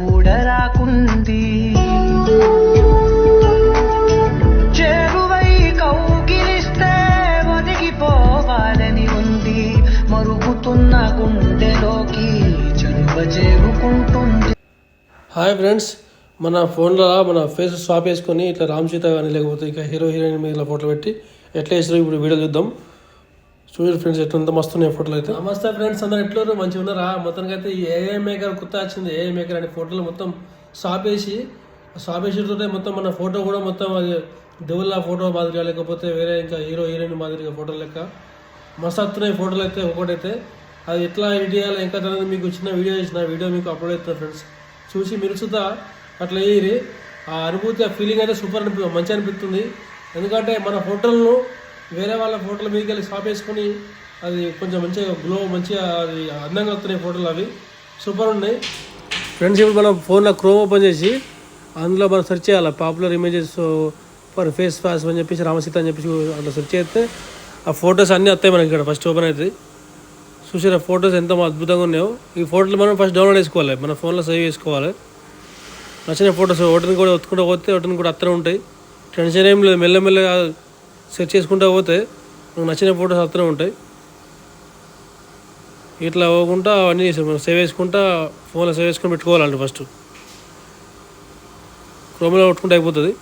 కూడా రాకుంది. చేరువై కౌగిలిస్తే ఒదిగిపోవాలని ఉంది. మరుగుతున్న గుండెలోకి చనువ చేరుకుంటుంది. హాయ్ ఫ్రెండ్స్ మన ఫోన్లో మన ఫేస్ స్వాప్ వేసుకొని ఇట్లా రామ్ సీత కానీ లేకపోతే ఇక హీరో హీరోయిన్ మీద ఇలా ఫోటో పెట్టి ఎట్లా వేసారో ఇప్పుడు వీడియో చూద్దాం. చూడండి ఫ్రెండ్స్ ఎట్లా మస్తు ఉన్నాయి ఫోటోలు అయితే. నమస్తే ఫ్రెండ్స్ అందరు ఎట్లా మంచిగా ఉన్నారా? మొత్తానికి అయితే ఈ ఏఏ మేకర్ కొత్త వచ్చింది. ఏఐ మేకర్ అనే ఫోటోలు మొత్తం సాపేసి వేసి మొత్తం మన ఫోటో కూడా మొత్తం అది దేవుళ్ళ ఫోటో మాదిరిగా లేకపోతే వేరే ఇంకా హీరో హీరోయిన్ మాదిరిగా ఫోటో లెక్క. మస్తు వస్తున్నాయి ఫోటోలు అయితే ఒకటైతే అది ఎట్లా ఎడిట్ చేయాలి ఇంకా అనేది మీకు చిన్న వీడియో చేసిన వీడియో మీకు అప్లోడ్ అవుతుంది ఫ్రెండ్స్ చూసి మీరు సుతా అట్లా వేయరి ఆ అనుభూతి ఆ ఫీలింగ్ అయితే సూపర్ అనిపి మంచి అనిపిస్తుంది. ఎందుకంటే మన ఫోటోలను వేరే వాళ్ళ ఫోటోలు మీదకి వెళ్ళి షాప్ వేసుకొని అది కొంచెం మంచిగా గ్లో మంచిగా అది అందంగా వస్తున్నాయి ఫోటోలు అవి. సూపర్ ఉన్నాయి. ఫ్రెండ్స్ ఇప్పుడు మనం ఫోన్లో క్రోమ్ ఓపెన్ చేసి అందులో మనం సెర్చ్ చేయాలి. పాపులర్ ఇమేజెస్ ఫర్ ఫేస్ ఫాస్ అని చెప్పేసి రామసీత అని చెప్పేసి అట్లా సెర్చ్ చేస్తే ఆ ఫొటోస్ అన్నీ వస్తాయి మనకి ఇక్కడ. ఫస్ట్ ఓపెన్ అవుతుంది చూసారా ఫొటోస్ ఎంత అద్భుతంగా ఉన్నాయో. ఈ ఫోటోలు మనం ఫస్ట్ డౌన్లోడ్ చేసుకోవాలి. మన ఫోన్లో సేవ్ చేసుకోవాలి. నచ్చిన ఫొటోస్ ఒకటిని కూడా ఒత్తుకుంటూ పోతే ఒకటిని కూడా అత్తనే ఉంటాయి. టెన్షన్ ఏం లేదు. మెల్లమెల్లగా సెర్చ్ చేసుకుంటూ పోతే మనకు నచ్చిన ఫోటోస్ అత్తనే ఉంటాయి. ఇట్లా పోకుండా అవన్నీ మనం సేవ్ చేసుకుంటా ఫోన్లో సేవ్ చేసుకొని పెట్టుకోవాలండి ఫస్ట్ క్రోమ్లో కొట్టుకుంటే అయిపోతుంది.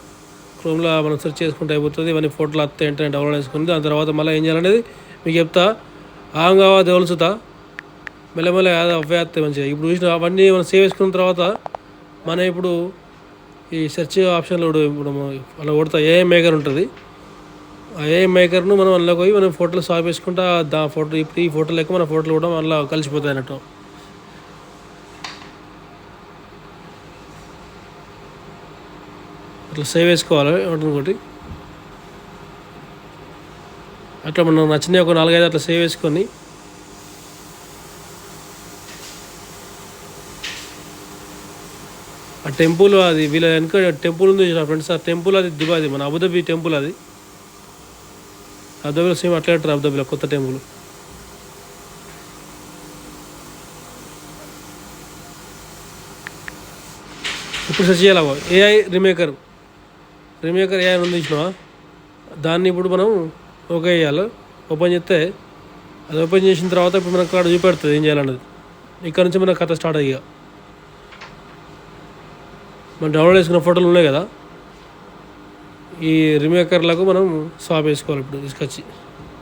క్రోమ్లో మనం సెర్చ్ చేసుకుంటే అయిపోతుంది. ఇవన్నీ ఫోటోలు వస్తాయి ఏంటంటే డౌన్లోడ్ చేసుకుని దాని తర్వాత మళ్ళీ ఏం చేయాలనేది మీకు చెప్తా. ఆంగ్ కావా దేవులుచుతా మెల్లమెల్ల అవే వస్తాయి మంచిగా. ఇప్పుడు చూసిన అవన్నీ మనం సేవ్ చేసుకున్న తర్వాత మనం ఇప్పుడు ఈ సెర్చ్ ఆప్షన్లో ఇప్పుడు అలా కొడతా. ఏ మేకర్ ఉంటుంది? ఏ మేకర్ను మనం అందులోకి పోయి మనం ఫోటోలు షాప్ వేసుకుంటా దా ఫోటో ఇప్పుడు ఈ ఫోటోలు ఎక్కువ మన ఫోటోలు కూడా అందులో కలిసిపోతాయి అన్నట్టు. అట్లా సేవ్ వేసుకోవాలి ఒకటి ఒకటి. అట్లా మనం నచ్చినవి ఒక నాలుగైదు అట్లా సేవ్ వేసుకొని ఆ టెంపుల్ అది వీళ్ళ వెనుక టెంపుల్ ఉంది నా ఫ్రెండ్స్ ఆ టెంపుల్ అది దుబాయ్ మన అబుదాబి టెంపుల్ అది. అబుదాబిలో సేమ్ అట్లా అంటారు అబుదాబిలో కొత్త టెంపుల్. ఇప్పుడు సెర్చ్ చేయాలి? ఏఐ రిమేకర్. రిమేకర్ ఏఐ ఉంది చూసినావా? దాన్ని ఇప్పుడు మనం ఓకే చేయాలి. ఓపెన్ చేస్తే అది ఓపెన్ చేసిన తర్వాత ఇప్పుడు మనకు అక్కడ చూపెడుతుంది ఏం చేయాలన్నది. ఇక్కడ నుంచి మన కథ స్టార్ట్ అయ్యా. మనం డౌన్లోడ్ చేసుకున్న ఫోటోలు ఉన్నాయి కదా? ఈ రిమేకర్లకు మనం స్వాప్ వేసుకోవాలి ఇప్పుడు తీసుకొచ్చి.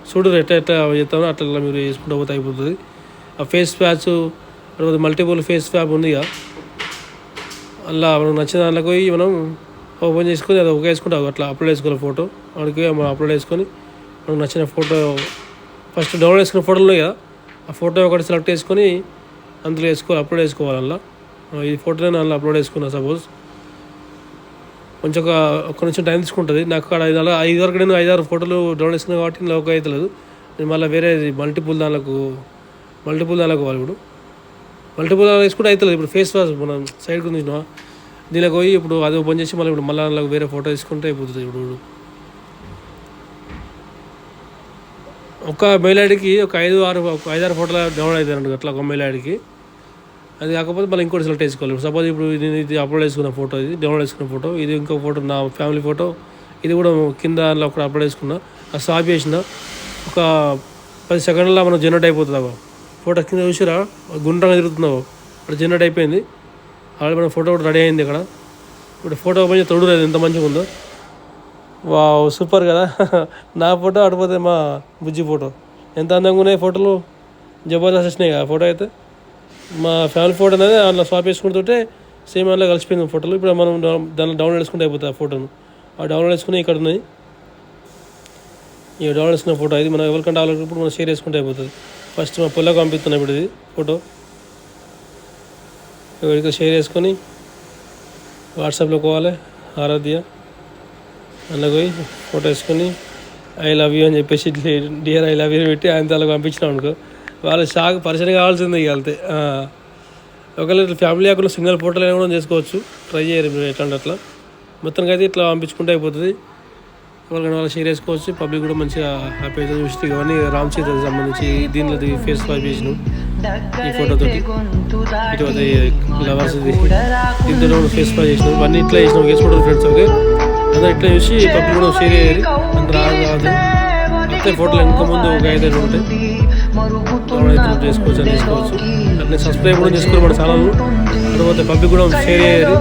చూడు ఎట్లా ఎట్లా చేస్తామో అట్లా మీరు వేసుకుంటే పోతే అయిపోతుంది. ఆ ఫేస్ ప్యాచ్ తర్వాత మల్టిపుల్ ఫేస్ ప్యాప్ ఉంది ఇక. అలా మనకు నచ్చిన దాంట్లోకి పోయి మనం ఓపెన్ చేసుకొని అది ఒక వేసుకుంటాం అట్లా అప్లోడ్ చేసుకోవాలి ఫోటో. అక్కడికి మనం అప్లోడ్ చేసుకొని మనకు నచ్చిన ఫోటో ఫస్ట్ డౌన్లోడ్ చేసుకున్న ఫోటోలు ఉన్నాయి కదా ఆ ఫోటో ఒకటి సెలెక్ట్ చేసుకొని అందులో వేసుకోవాలి అప్లోడ్ చేసుకోవాలి అలా ఈ ఫోటో అందులో అప్లోడ్ చేసుకున్నా సపోజ్. కొంచెం ఒక ఒక్క నిమిషం టైం తీసుకుంటుంది. నాకు అక్కడ ఐదు ఐదు వరకు నేను ఐదారు ఫోటోలు డౌన్లోడ్ చేసుకున్నా కాబట్టి నాకు ఒక అవుతలేదు నేను మళ్ళీ వేరే మల్టిపుల్ దానిలకు మల్టిపుల్ దానిలకు వాళ్ళు ఇప్పుడు. మల్టిపుల్ దానిలో వేసుకుంటే అవుతలేదు ఇప్పుడు ఫేస్ వాష్ మనం సైడ్కి ఉంది దీనికి పోయి ఇప్పుడు అది ఓపెన్ చేసి మళ్ళీ ఇప్పుడు మళ్ళీ నాకు వేరే ఫోటో తీసుకుంటే అయిపోతుంది ఇప్పుడు ఒక మెయిల్ ఐడికి ఒక ఐదు ఆరు ఒక ఐదారు ఫోటోలు డౌన్లోడ్ అవుతారు అట్లా ఒక మెయిల్ ఐడికి అది కాకపోతే మళ్ళీ ఇంకోటి సెలెక్ట్ చేసుకోవాలి. సపోజ్ ఇప్పుడు ఇది ఇది అప్లోడ్ చేసుకున్న ఫోటో ఇది డౌన్లోడ్ చేసుకున్న ఫోటో ఇది ఇంకో ఫోటో నా ఫ్యామిలీ ఫోటో ఇది కూడా కింద దానిలో ఒకటి అప్లోడ్ చేసుకున్నా అది స్టాప్ చేసిన ఒక పది సెకండ్లో మనం జనరేట్ అయిపోతుంది ఫోటో కింద చూసిరా గుండ్రంగా తిరుగుతున్నావు అక్కడ జనరేట్ అయిపోయింది. ఆల్రెడీ మన ఫోటో కూడా రెడీ అయింది ఇక్కడ. ఇప్పుడు ఫోటో మంచి తొడు లేదు ఎంత మంచిగా ఉందో. వావ్ సూపర్ కదా. నా ఫోటో ఆడిపోతే మా బుజ్జి ఫోటో. ఎంత అందంగా ఉన్నాయి ఫోటోలు. జబర్దస్త్ వచ్చినాయి కదా ఫోటో అయితే. మా ఫ్యామిలీ ఫోటో అనేది అందులో స్వాప్ వేసుకుంటుంటే సేమ్ అందులో కలిసిపోయింది ఫోటోలు. ఇప్పుడు మనం దాన్ని డౌన్లోడ్ చేసుకుంటే అయిపోతుంది ఆ ఫోటోను. ఆ డౌన్లోడ్ చేసుకుని ఇక్కడ ఉన్నాయి ఈ డౌన్లోడ్ చేసుకున్న ఫోటో ఇది. మనం ఎవరికంటే ఇప్పుడు మనం షేర్ చేసుకుంటే అయిపోతుంది. ఫస్ట్ మా పొలకు పంపిస్తున్నాం ఇప్పుడు ఇది ఫోటో. ఎవరికి షేర్ చేసుకొని వాట్సాప్లో పోవాలి. ఆరాధ్య. అందులో పోయి ఫోటో వేసుకొని ఐ లవ్ యూ అని చెప్పేసి డియర్ ఐ లవ్ యూ పెట్టి ఆయన తలకు పంపించినాం అనుకో. వాళ్ళ షాక్ పరిచయం కావాల్సిందే ఇక అంతే. ఒకవేళ ఫ్యామిలీ అక్కడ సింగిల్ పోర్టల్ అయినా కూడా చేసుకోవచ్చు. ట్రై చేయరు మీరు ఎట్లాంటి అట్లా. మొత్తానికి అయితే ఇట్లా పంపించుకుంటే అయిపోతుంది. ఎవరికైనా వాళ్ళు షేర్ చేసుకోవచ్చు. పబ్లిక్ కూడా మంచిగా హ్యాపీ అయితే చూసి ఇవన్నీ రామ్ సీతకి సంబంధించి దీనిలో ఫేస్ వాష్ చేసిన ఈ ఫోటోతో లవర్స్ ఇద్దరు ఫేస్ వాష్ చేసినాం. ఇవన్నీ ఇట్లా చేసినాం వేసుకుంటారు ఫ్రెండ్స్ ఓకే. అందరూ ఇట్లా చూసి పబ్లిక్ కూడా షేర్ చేయాలి అందరూ రాదు రాదు అయితే ఫోటోలు ఇంకా ముందు ఒక ఐదు ఉంటాయి. మనం చేసుకోవచ్చు సబ్స్క్రైబ్ కూడా చేసుకోవాలి మన ఛానల్ తర్వాత పబ్లిక్ కూడా షేర్ చేయాలి